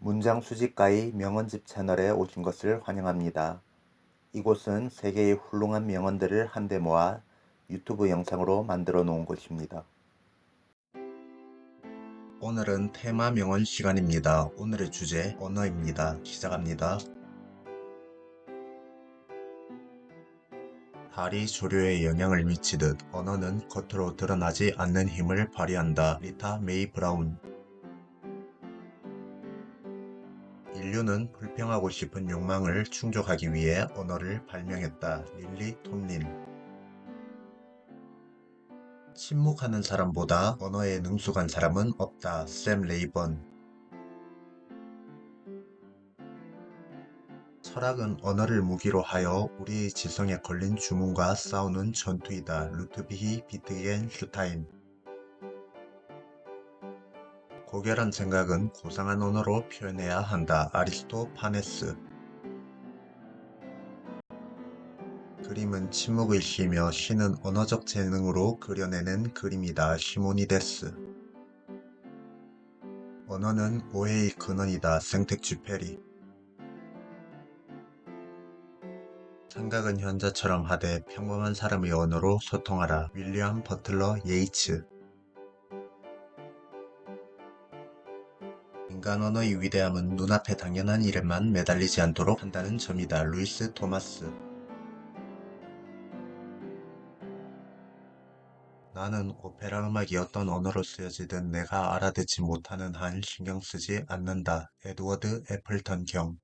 문장 수집가의 명언집 채널에 오신 것을 환영합니다. 이곳은 세계의 훌륭한 명언들을 한데 모아 유튜브 영상으로 만들어 놓은 곳입니다. 오늘은 테마 명언 시간입니다. 오늘의 주제 언어입니다. 시작합니다. 달이 조류에 영향을 미치듯 언어는 겉으로 드러나지 않는 힘을 발휘한다. 리타 메이 브라운 인류는 불평하고 싶은 욕망을 충족하기 위해 언어를 발명했다. 릴리 톰린 침묵하는 사람보다 언어에 능숙한 사람은 없다. 샘 레이번 철학은 언어를 무기로 하여 우리의 지성에 걸린 주문과 싸우는 전투이다. 루트비히 비트겐슈타인 고결한 생각은 고상한 언어로 표현해야 한다. 아리스토파네스 그림은 침묵을 쉬며 시는 언어적 재능으로 그려내는 그림이다. 시모니데스 언어는 오해의 근원이다. 생텍쥐페리 생각은 현자처럼 하되 평범한 사람의 언어로 소통하라. 윌리엄 버틀러 예이츠 인간 언어의 위대함은 눈앞에 당연한 일에만 매달리지 않도록 한다는 점이다. 루이스 토마스 나는 오페라 음악이 어떤 언어로 쓰여지든 내가 알아듣지 못하는 한 신경 쓰지 않는다. 에드워드 애플턴 경